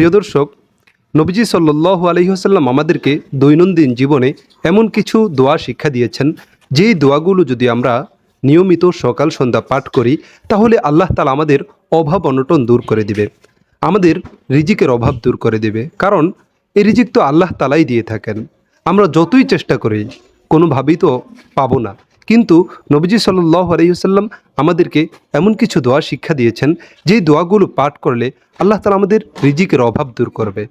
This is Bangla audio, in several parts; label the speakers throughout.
Speaker 1: প্রিয় দর্শক, নবীজি সাল্লু আলহিহাসাল্লাম আমাদেরকে দৈনন্দিন জীবনে এমন কিছু দোয়া শিক্ষা দিয়েছেন। যেই দোয়াগুলো যদি আমরা নিয়মিত সকাল সন্ধ্যা পাঠ করি, তাহলে আল্লাহ তালা আমাদের অভাব অনটন দূর করে দিবে। আমাদের রিজিকের অভাব দূর করে দেবে। কারণ এই রিজিক তো আল্লাহ তালাই দিয়ে থাকেন। আমরা যতই চেষ্টা করি, কোনোভাবেই তো পাবো না। কিন্তু নবীজি সাল্লাহ আলহিহাল্লাম আমাদেরকে এমন কিছু দোয়া শিক্ষা দিয়েছেন, যেই দোয়াগুলো পাঠ করলে আল্লাহ তালা আমাদের রিজিকের অভাব দূর করবে।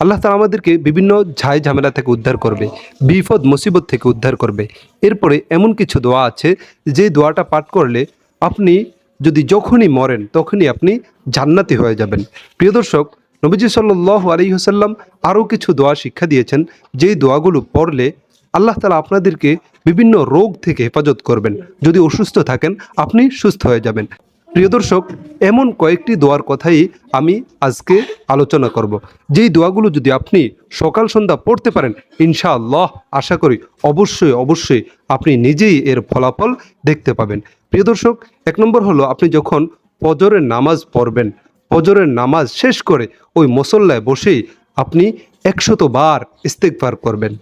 Speaker 1: আল্লাহ তালা আমাদেরকে বিভিন্ন ঝাই ঝামেলা থেকে উদ্ধার করবে, বিপদ, মুসিবত থেকে উদ্ধার করবে। এরপরে এমন কিছু দোয়া আছে যে দোয়াটা পাঠ করলে আপনি যদি যখনই মরেন, তখনই আপনি জান্নাতি হয়ে যাবেন। প্রিয় দর্শক, নবীজি সাল্লাহ আলহিহসাল্লাম আরও কিছু দোয়া শিক্ষা দিয়েছেন, যেই দোয়াগুলো পড়লে আল্লাহ তালা আপনাদেরকে বিভিন্ন রোগ থেকে হেফাজত করবেন। যদি অসুস্থ থাকেন, আপনি সুস্থ হয়ে যাবেন। প্রিয় দর্শক, এমন কয়েকটি দোয়ার কথাই আমি আজকে আলোচনা করব। যেই দোয়াগুলো যদি আপনি সকাল সন্ধ্যা পড়তে পারেন, ইনশাআল্লাহ আশা করি অবশ্যই অবশ্যই আপনি নিজেই এর ফলাফল দেখতে পাবেন। প্রিয় দর্শক, এক নম্বর হলো আপনি যখন পজরের নামাজ পড়বেন পজরের নামাজ শেষ করে ওই মুসল্লায় বসেই আপনি একশত বার ইস্তেকবার করবেন।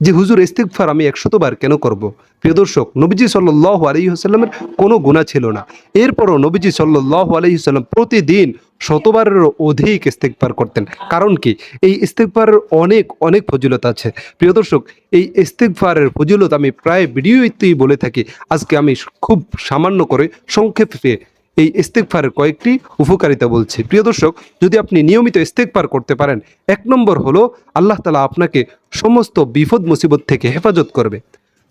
Speaker 1: যে হুজুর ইস্তিকফার আমি একশতবার কেন করব। প্রিয় দর্শক, নবীজি সাল্লাহ আলহিহাস্লামের কোনো গুণা ছিল না। এরপরও নবীজি সাল্লাহ আলহিহাল্লাম প্রতিদিন শতবারেরও অধিক ইস্তেকবার করতেন। কারণ কি? এই ইস্তেকবারের অনেক অনেক ফজিলত আছে। প্রিয় দর্শক, এই ইস্তেকফারের ফজিলত আমি প্রায় ভিডিওতেই বলে থাকি। আজকে আমি খুব সামান্য করে সংক্ষেপে এই ইস্তেকফারের কয়েকটি উপকারিতা বলছি। প্রিয় দর্শক, যদি আপনি নিয়মিত ইস্তেকফার করতে পারেন, এক নম্বর হলো আল্লাহ তালা আপনাকে সমস্ত বিপদ মুসিবত থেকে হেফাজত করবে।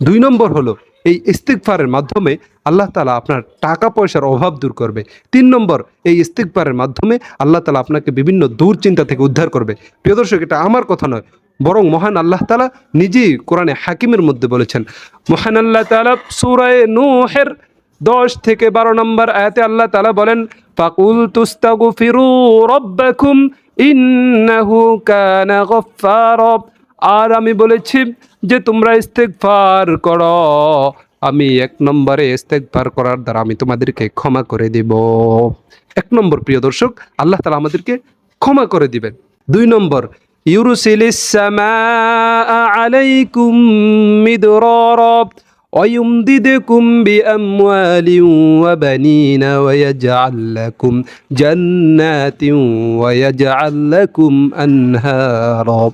Speaker 1: দুই নম্বর হলো এই ইস্তেকফারের মাধ্যমে আল্লাহ তালা আপনার টাকা পয়সার অভাব দূর করবে। তিন নম্বর, এই ইস্তেকফারের মাধ্যমে আল্লাহ তালা আপনাকে বিভিন্ন দুশ্চিন্তা থেকে উদ্ধার করবে। প্রিয় দর্শক, এটা আমার কথা নয়, বরং মহান আল্লাহ তালা নিজেই কোরআনে হাকিমের মধ্যে বলেছেন, মহান আল্লাহ তালা সুরায় নুহের দশ থেকে বারো নম্বর আয়াতে আল্লাহ তালা বলেন, ফাকুল তুস্তাগু ফিরু রব্বাকুম ইন্নাহু কানা গফফার। আর আমি বলেছি যে, তোমরা ইস্তেগফার করো। আমি এক নম্বরে ইস্তেগফার করার দ্বারা আমি তোমাদেরকে ক্ষমা করে দিব। এক নম্বর, প্রিয় দর্শক, আল্লাহ তালা আমাদেরকে ক্ষমা করে দিবেন। দুই নম্বর, ইউরুসিলিস আলাইকুম মিদরারা। ويمددكم بأموال وبنين ويجعل لكم جنات ويجعل لكم أنهارا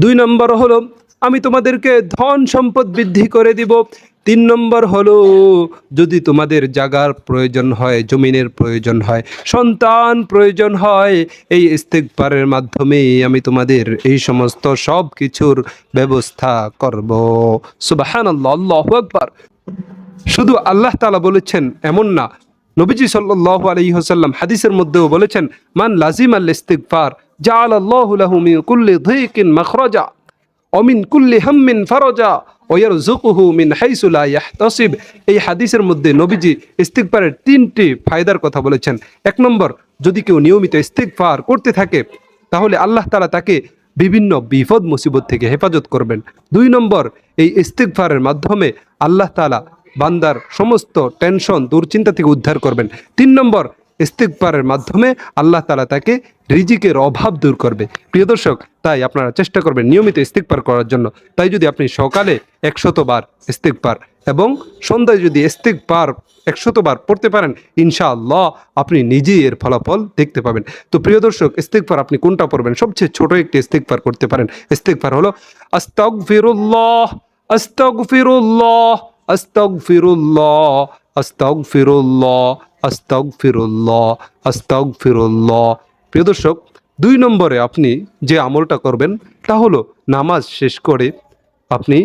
Speaker 1: দুই নম্বর হলো আমি তোমাদেরকে ধন সম্পদ বৃদ্ধি করে দিব তিন নম্বর হলো, যদি তোমাদের জাগার প্রয়োজন হয়, জমিনের প্রয়োজন হয়, সন্তান প্রয়োজন হয়, এই ইস্তেকবারের মাধ্যমে আমি তোমাদের এই সমস্ত সব কিছুর ব্যবস্থা করব। সুবাহান আল্লাহ আকবার। শুধু আল্লাহ তালা বলেছেন, এমন না। নবীজি সাল্লাহ আলী হোসাল্লাম হাদিসের মধ্যেও বলেছেন, মান লাজিম আল ইস্তিকফার জা আল্লাহ কুল্লি অমিন কুল্লি হাম্মিন ফারজা ওয়ার জুকুহু মিন হাইসুলা ইয়াহতাসিব। এই হাদিসের মধ্যে নবীজি ইস্তিকফারের তিনটি ফায়দার কথা বলেছেন। এক নম্বর, যদি কেউ নিয়মিত ইস্তিকফার করতে থাকে, তাহলে আল্লাহ তালা তাকে বিভিন্ন বিপদ মুসিবত থেকে হেফাজত করবেন। দুই নম্বর, এই ইস্তিকফারের মাধ্যমে আল্লাহ তালা বান্দার সমস্ত টেনশন, দুশ্চিন্তা থেকে উদ্ধার করবেন। তিন নম্বর ইস্তিকবারের মাধ্যমে আল্লাহ তালা তাকে রিজিকের অভাব দূর করবে। প্রিয় দর্শক, তাই আপনারা চেষ্টা করবেন নিয়মিত ইস্তিকবার করার জন্য। তাই যদি আপনি সকালে একশতবার ইস্তিকবার এবং সন্ধ্যায় যদি ইস্তিকবার একশতবার পড়তে পারেন, ইনশাআল্লাহ আপনি নিজেই এর ফলাফল দেখতে পাবেন। তো প্রিয় দর্শক ইস্তিকবার আপনি কোনটা পড়বেন? সবচেয়ে ছোট একটি ইস্তিকবার করতে পারেন। ইস্তিকবার হলো আস্তাক ফিরুল্লাহ আস্তাক ফিরুল্লাহ আস্তাক ফিরুল্লাহ আস্তাক ফিরুল্লাহ আস্তাক ফিরুল্লাহ আস্তাক ফিরুল্লাহ প্রিয় দর্শক, দুই নম্বরে আপনি যে আমলটা করবেন, তা হলো নামাজ শেষ করে আপনি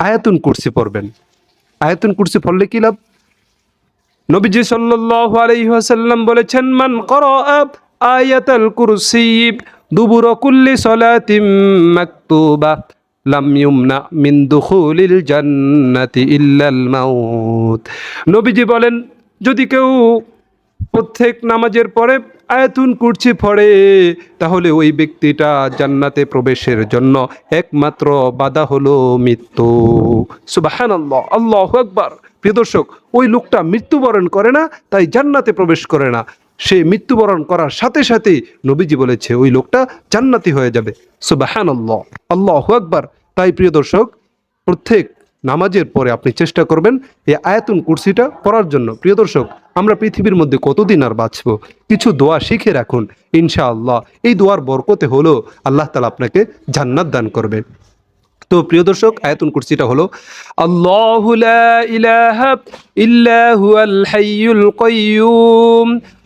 Speaker 1: আয়াতুন কুরসি পড়বেন। আয়াতুন কুরসি পড়লে কি লাভ? নবীজি সাল্লাল্লাহু আলাইহি ওয়াসাল্লাম বলেছেন, মান করা আয়াতাল কুরসি দুবুর কুল্লি সালাতিম মাকতুবা, লাম ইউমনা মিন দুখুলিল জান্নাতি ইল্লাল মাউত। নবীজি বলেন যদি কেউ প্রত্যেক নামাজের পরে আয়াতুন কুরছি পড়ে, তাহলে ওই ব্যক্তিটা জান্নাতে প্রবেশের জন্য একমাত্র বাধা হলো মৃত্যু। সুবাহান আল্লাহ আল্লাহ আকবার। প্রিয় দর্শক, ওই লোকটা মৃত্যুবরণ করে না, তাই জান্নাতে প্রবেশ করে না। সে মৃত্যুবরণ করার সাথে সাথে নবীজি বলেছে, ওই লোকটা জান্নাতি হয়ে যাবে। সুবাহান আল্লাহ আল্লাহ আকবার। তাই প্রিয় দর্শক, প্রত্যেক নামাজের পরে আপনি চেষ্টা করবেন এই আয়াতুন কুরসিটা পড়ার জন্য। প্রিয় দর্শক, আমরা পৃথিবীর মধ্যে কতদিন আর বাঁচব? কিছু দোয়া শিখে রাখুন, ইনশাআল্লাহ। এই দোয়ার বরকতে হলো আল্লাহ তালা আপনাকে জান্নাত দান করবেন তো প্রিয় দর্শক আয়াতুন কুরসিটা হলো, আল্লাহু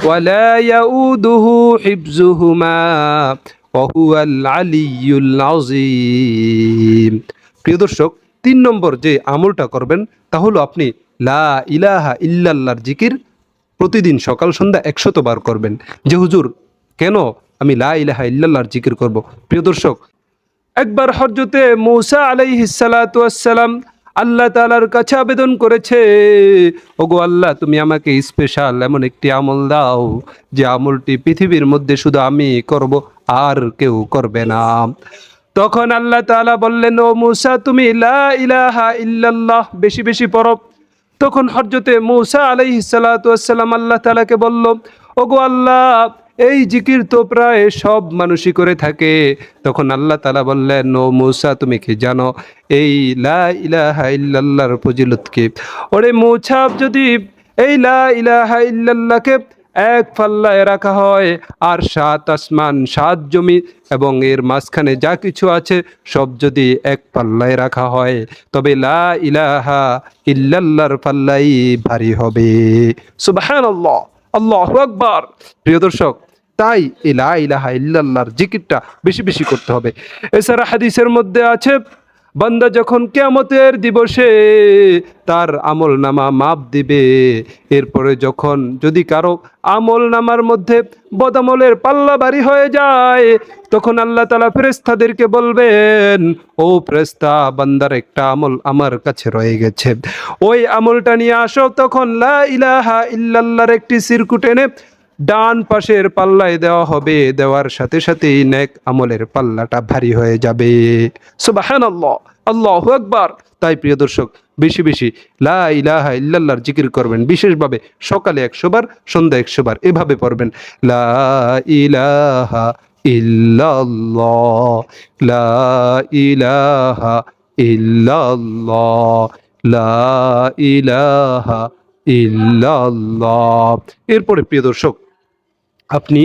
Speaker 1: ولا يؤوده حفظهما وهو العلي العظيم প্রিয় দর্শক তিন নম্বর যে আমলটা করবেন তা হলো আপনি লা ইলাহা ইল্লাল্লাহর জিকির প্রতিদিন সকাল সন্ধ্যা একশত বার করবেন যে হুজুর কেন আমি লা ইলাহা ইল্লাল্লাহর জিকির করব প্রিয় দর্শক একবার হরজতে মৌসা আলাইহিসালাম আল্লাহ তালার কাছে আবেদন করেছে, ওগো আল্লাহ, তুমি আমাকে স্পেশাল এমন একটি আমল দাও, যে আমলটি পৃথিবীর মধ্যে শুধু আমি করব, আর কেউ করবে না। তখন আল্লাহ তাআলা বললেন, ও মুসা, তুমি ইলাহা ইল্লাল্লাহ, বেশি বেশি পড়ো। তখন হরজতে মৌসা আলাইহি সালাতাম আল্লাহ তালাকে বলল, ওগো আল্লাহ এই জিকির তো প্রায় সব মানুষই করে থাকে। তখন আল্লাহ তালা বললেন, ও মৌসা, তুমি কি জানো এই লা ইলাহা ইল্লাল্লাহর ফজিলত ওরে মৌসা যদি এই লা ইলাহা ইল্লাল্লাহকে এক পাল্লায় রাখা হয়, আর সাত আসমান, সাত জমি এবং এর মাঝখানে যা কিছু আছে, সব যদি এক পাল্লায় রাখা হয়, তবে লা ইলাহা ইল্লাল্লাহর পাল্লাই ভারী হবে। সুবাহান আল্লাহ আকবর। প্রিয় দর্শক, তাই ইলা ইলাহা ইল্লাল্লাহর জিকিরটা বেশি বেশি করতে হবে। এছাড়া হাদিসের মধ্যে আছে বান্দা যখন কেয়ামতের দিবসে তার আমল নামা মাপ দিবে, এরপরে যখন যদি কারও আমল নামার মধ্যে বদামলের পাল্লা বাড়ি হয়ে যায়, তখন আল্লাহ তালা ফেরেস্তাদেরকে বলবেন, ও ফেরেস্তা বান্দার একটা আমল আমার কাছে রয়ে গেছে। ওই আমলটা নিয়ে আসো, তখন লা ইলাহা ইল্লাল্লাহর একটি সিরকুট এনে ডান পাশের পাল্লায় দেওয়া হবে। দেওয়ার সাথে সাথেই নেক আমলের পাল্লাটা ভারী হয়ে যাবে। সুবাহান আল্লাহ আল্লাহ আকবার। তাই প্রিয় দর্শক, বেশি বেশি লা ইলাহা জিকির করবেন। বিশেষভাবে সকালে একশো বার, সন্ধ্যা একশো বার, এভাবে পড়বেন। লা ইলাহা লা ইলাহা লা ইলাহা এরপরে প্রিয় দর্শক আপনি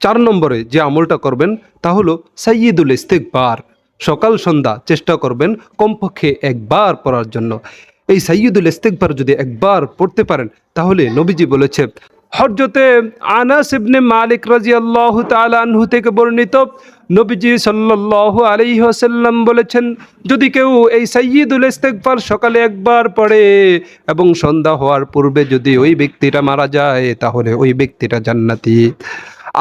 Speaker 1: চার নম্বরে যে আমলটা করবেন তা হলো সাইয়দুল ইস্তেকবার সকাল, সন্ধ্যা চেষ্টা করবেন কমপক্ষে একবার পড়ার জন্য। এই সাইয়দুল ইস্তেকবার যদি একবার পড়তে পারেন, তাহলে নবীজি বলেছে হরজতে আনাস ইবনে মালিক রাজি আল্লাহ তালাহু থেকে বর্ণিত নবীজি সাল্লাল্লাহু আলাইহি ওয়াসাল্লাম বলেছেন, যদি কেউ এই সাইয়দুল ইস্তেগফার সকালে একবার পড়ে এবং সন্ধ্যা হওয়ার পূর্বে যদি ওই ব্যক্তিটা মারা যায়, তাহলে ওই ব্যক্তিটা জান্নাতি।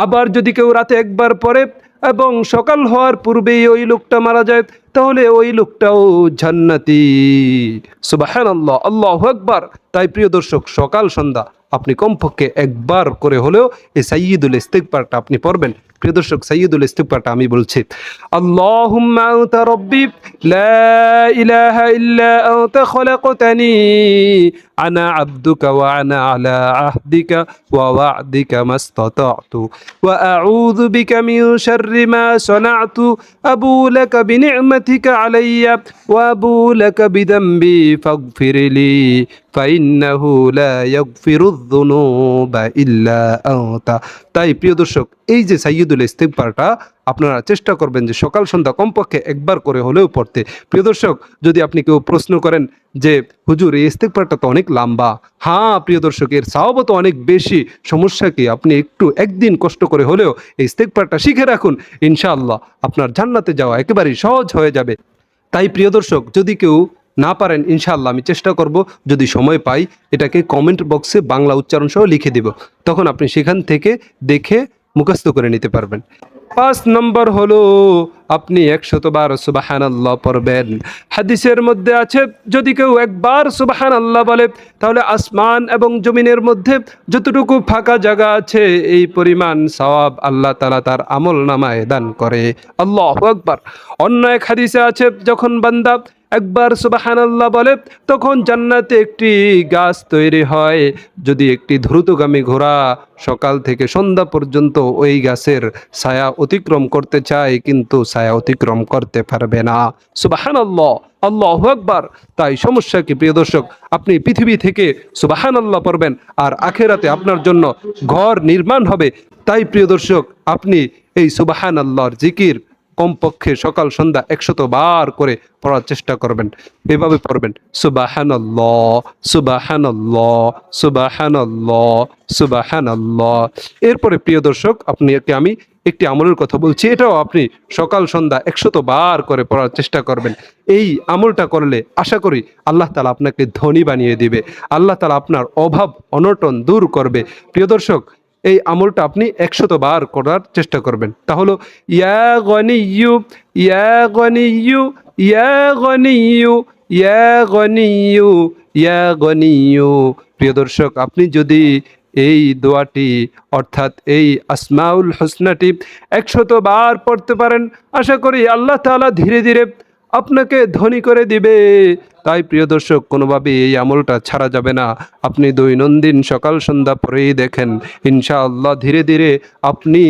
Speaker 1: আবার যদি কেউ রাতে একবার পড়ে এবং সকাল হওয়ার পূর্বেই ওই লোকটা মারা যায়, তাহলে ওই লোকটাও জান্নাতি। সুবাহান আল্লাহ আল্লাহ একবার তাই প্রিয় দর্শক, সকাল সন্ধ্যা আপনি কমপক্ষে একবার করে হলেও এই সাইয়দুল ইস্তেকবারটা আপনি পড়বেন। প্রিয় দর্শক সাইয়দুল ইস্তেকবারটা আমি বলছি, আল্লাহুম্মা আনতা লা ইলাহা ইল্লা আনতা খলাকতানি, আনা আবদুকা ওয়া আনা আলা ওয়া ওয়া'দিকা মাস্তাতা'তু ওয়া আউযু বিকা মিন শাররি মা সানা'তু, আবু আলাইয়া, ওয়া আবু লাকা বিদামবি ফাইন্নাহু লা ইয়াগফিরু যুনুবা ইল্লা আনতা তাই প্রিয় দর্শক, এই যে সাইয়দুল ইস্তেগফারটা, আপনারা চেষ্টা করবেন যে সকাল সন্ধ্যা কমপক্ষে একবার করে হলেও পড়তে। প্রিয় দর্শক, যদি আপনি কেউ প্রশ্ন করেন যে, হুজুর, এই ইস্তেগফারটা তো অনেক লম্বা। হ্যাঁ প্রিয় দর্শক, এর সাহাবও তো অনেক বেশি। সমস্যা কি? আপনি একটু একদিন কষ্ট করে হলেও এই ইস্তেগফারটা শিখে রাখুন, ইনশাআল্লাহ আপনার জান্নাতে যাওয়া একেবারেই সহজ হয়ে যাবে। তাই প্রিয় দর্শক, যদি কেউ না পারেন ইনশাল্লাহ আমি চেষ্টা করব, যদি সময় পাই, এটাকে কমেন্ট বক্সে বাংলা উচ্চারণ সহ লিখে দেব। তখন আপনি সেখান থেকে দেখে মুখস্থ করে নিতে পারবেন। পাঁচ নম্বর হলো, আপনি একশতবার সুবাহান আল্লাহ পড়বেন। হাদিসের মধ্যে আছে, যদি কেউ একবার সুবাহান আল্লাহ বলে, তাহলে আসমান এবং জমিনের মধ্যে যতটুকু ফাঁকা জায়গা আছে, এই পরিমাণ সওয়াব আল্লাহ তালা তার আমল নামায় দান করে। আল্লাহ আকবার। অন্য এক হাদিসে আছে, যখন বান্দা একবার সুবাহান আল্লাহ বলে, তখন জান্নাতে একটি গাছ তৈরি হয়। যদি একটি দ্রুতগামী ঘোড়া সকাল থেকে সন্ধ্যা পর্যন্ত ওই গাছের ছায়া অতিক্রম করতে চায়, কিন্তু ছায়া অতিক্রম করতে পারবে না। সুবাহান আল্লাহ আকবার। তাই সমস্যা কি, প্রিয় দর্শক? আপনি পৃথিবী থেকে সুবাহান আল্লাহ পড়বেন, আর আখেরাতে আপনার জন্য ঘর নির্মাণ হবে। তাই, প্রিয় দর্শক, আপনি এই সুবাহান আল্লাহর জিকির কমপক্ষে সকাল, সন্ধ্যা একশত বার করে পড়ার চেষ্টা করবেন। এভাবে পড়বেন, সুবাহানাল্লাহ সুবাহানাল্লাহ সুবাহানাল্লাহ সুবাহানাল্লাহ। এরপরে প্রিয় দর্শক আপনাকে আমি একটি আমলের কথা বলছি, এটাও আপনি সকাল, সন্ধ্যা একশত বার করে পড়ার চেষ্টা করবেন। এই আমলটা করলে আশা করি আল্লাহ তালা আপনাকে ধনী বানিয়ে দিবে। আল্লাহ তালা আপনার অভাব, অনটন দূর করবে। প্রিয় দর্শক এই আমলটা আপনি একশত বার করার চেষ্টা করবেন। তাহলে ইয়া গনিয়ু ইয়া গনিয়ু ইয়া গনিয়ু ইয়া গনিয়ু ইয়া গনিয়ু প্রিয় দর্শক, আপনি যদি এই দোয়াটি, অর্থাৎ এই আসমাউল হোসনাটি একশত বার পড়তে পারেন, আশা করি আল্লাহ তালা ধীরে ধীরে আপনাকে ধনী করে দিবে। তাই প্রিয় দর্শক কোনোভাবে এই আমলটা ছাড়া যাবে না। আপনি দৈনন্দিন সকাল সন্ধ্যা পরেই দেখেন, ইনশাআল্লাহ ধীরে ধীরে আপনি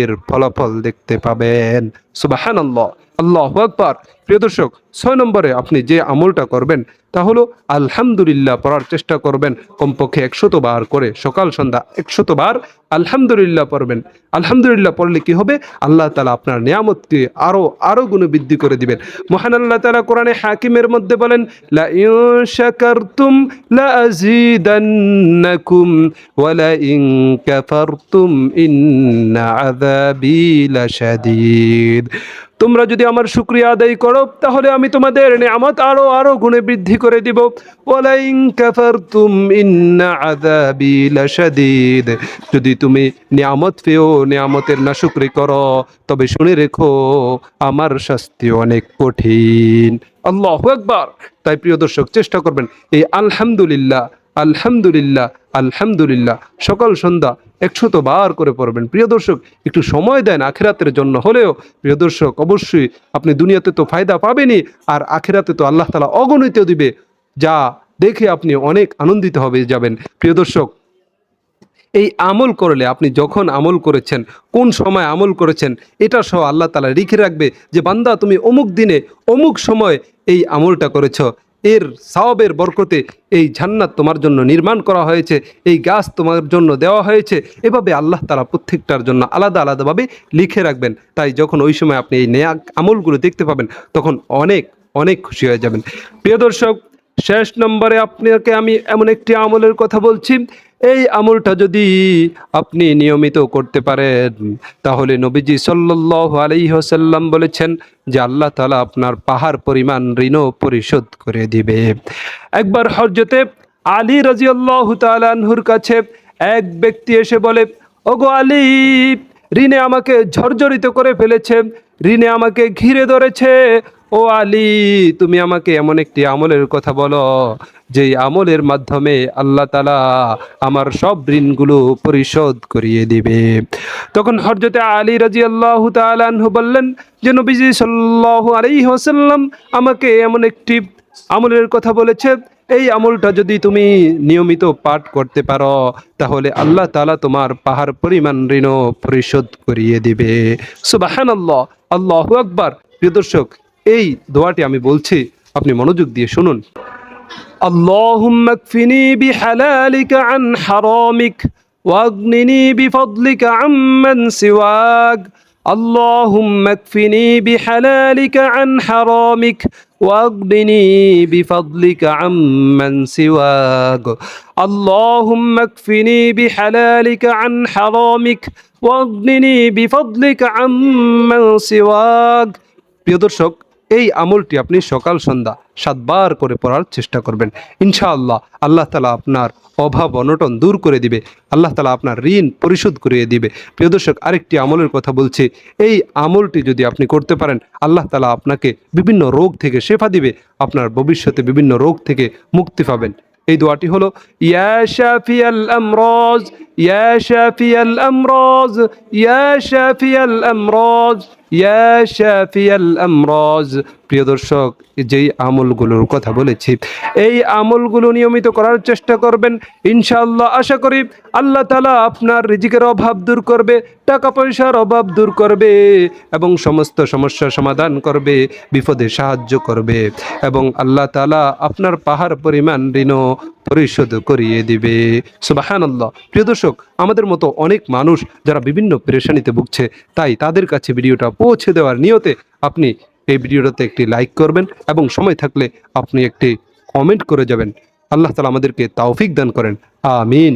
Speaker 1: এর ফলাফল দেখতে পাবেন। সুবাহান আল্লাহ আল্লাহ আকবার। প্রিয় দর্শক, ছয় নম্বরে আপনি যে আমলটা করবেন, তা হলো আলহামদুলিল্লাহ পড়ার চেষ্টা করবেন, কমপক্ষে একশত বার করে সকাল সন্ধ্যা একশত বার আলহামদুলিল্লাহ পড়বেন। আলহামদুলিল্লাহ পড়লে কি হবে? আল্লাহ তালা আপনার নিয়ামতকে আরও আরও গুণে বৃদ্ধি করে দিবেন। মহান আল্লাহ তালা কোরআনে হাকিমের মধ্যে বলেন আযীদান্নাকুম ওয়া লা ইন কাফারতুম ইন্না আযাবি লাশাদীদ তোমরা যদি আমার শুক্রিয়া আদায় করো, তাহলে আমি তোমাদের নিয়ামত আরও আরও গুণে বৃদ্ধি করে দিব। ওয়ালাইন কাফারতুম ইন্না আযাবি লাশাদীদ। যদি তুমি নিয়ামত পেও, নিয়ামতের না নাশুকরি করো, তবে শুনে রেখো, আমার শাস্তি অনেক কঠিন। আল্লাহু একবার তাই প্রিয় দর্শক, চেষ্টা করবেন এই আলহামদুলিল্লাহ আলহামদুলিল্লাহ আলহামদুলিল্লাহ সকাল সন্ধ্যা একশত বার করে পড়বেন। প্রিয় দর্শক, একটু সময় দেন আখেরাতের জন্য হলেও। প্রিয় দর্শক, অবশ্যই আপনি দুনিয়াতে তো ফায়দা পাবেনই, আর আখেরাতে তো আল্লাহ তালা অগণিত দিবে। যা দেখে আপনি অনেক আনন্দিত হবে যাবেন। প্রিয় দর্শক এই আমল করলে আপনি যখন আমল করেছেন, কোন সময় আমল করেছেন, এটা সহ আল্লাহ তালা লিখে রাখবে যে, বান্দা, তুমি অমুক দিনে, অমুক সময় এই আমলটা করেছ। এর সাওয়াবের বরকতে এই জান্নাত তোমার জন্য নির্মাণ করা হয়েছে, এই গাছ তোমার জন্য দেওয়া হয়েছে। এভাবে আল্লাহ তালা প্রত্যেকটার জন্য আলাদা আলাদাভাবে লিখে রাখবেন। তাই যখন ওই সময় আপনি এই নেয়া আমলগুলো দেখতে পাবেন, তখন অনেক অনেক খুশি হয়ে যাবেন। প্রিয় দর্শক, শেষ নম্বরে আপনাকে আমি এমন একটি আমলের কথা বলছি এই আমলটা যদি আপনি নিয়মিত করতে পারেন, তাহলে নবীজি সাল্লাহ আলাইহসাল্লাম বলেছেন যে আল্লাহ তালা আপনার পাহাড় পরিমাণ ঋণও পরিশোধ করে দিবে। একবার হরজতে আলী রাজিয়াল্লাহ তালানহুর কাছে এক ব্যক্তি এসে বলে, ওগো আলী, ঋণে আমাকে ঝরঝরিত করে ফেলেছে, ঋণে আমাকে ঘিরে ধরেছে ও আলী, তুমি আমাকে এমন একটি আমলের কথা বলো যে আমলের মাধ্যমে আল্লাহ তালা আমার সব ঋণগুলো পরিশোধ করিয়ে দিবে। তখন হরজতে আলী রাজি আল্লাহ তালাহু বললেন, যে নবীজি সাল্লাহ আলাই হোসাল্লাম আমাকে এমন একটি আমলের কথা বলেছে, এই আমলটা যদি তুমি নিয়মিত পাঠ করতে পারো, তাহলে আল্লাহ তালা তোমার পাহাড় পরিমাণ ঋণ পরিশোধ করিয়ে দিবে। সুবাহান আল্লাহ আল্লাহ আকবার। প্রিয় দর্শক এই দোয়াটি আমি বলছি আপনি মনোযোগ দিয়ে শুনুন اللهم اكفني بحلالك عن حرامك واغنني بفضلك عمن سواك اللهم اكفني بحلالك عن حرامك واغنني بفضلك عمن سواك اللهم اكفني بحلالك عن حرامك واغنني بفضلك عمن سواك প্রিয় দর্শক এই আমলটি আপনি সকাল, সন্ধ্যা সাতবার করে পড়ার চেষ্টা করবেন। ইনশাআল্লাহ আল্লাহ তালা আপনার অভাব, অনটন দূর করে দিবে। আল্লাহ তালা আপনার ঋণ পরিশোধ করিয়ে দিবে। প্রিয় দর্শক, আরেকটি আমলের কথা বলছি। এই আমলটি যদি আপনি করতে পারেন, আল্লাহ তালা আপনাকে বিভিন্ন রোগ থেকে শেফা দিবে। আপনার ভবিষ্যতে বিভিন্ন রোগ থেকে মুক্তি পাবেন। এই দোয়াটি হলো, ইয়া শাফিয়াল আমরাজ, ইয়া শাফিয়াল আমরাজ, ইয়া শাফিয়াল আমরাজ। প্রিয় দর্শক, যেই আমলগুলোর কথা বলেছি, এই আমলগুলো নিয়মিত করার চেষ্টা করবেন। ইনশাআল্লাহ, আশা করি আল্লাহ তালা আপনার রিজিকের অভাব দূর করবে টাকা পয়সার অভাব দূর করবে এবং সমস্ত সমস্যার সমাধান করবে, বিপদে সাহায্য করবে এবং আল্লাহ তালা আপনার পাহাড় পরিমাণ ঋণও পরিশোধ করিয়ে দিবে। সুবাহান প্রিয় দর্শক আমাদের মতো অনেক মানুষ যারা বিভিন্ন পেরেশানিতে ভুগছে, তাই তাদের কাছে ভিডিওটা পৌঁছে দেওয়ার নিয়তে আপনি এই ভিডিওটাতে একটি লাইক করবেন এবং সময় থাকলে আপনি একটি কমেন্ট করে যাবেন। আল্লাহ তালা আমাদেরকে তাওফিক দান করেন। আমিন।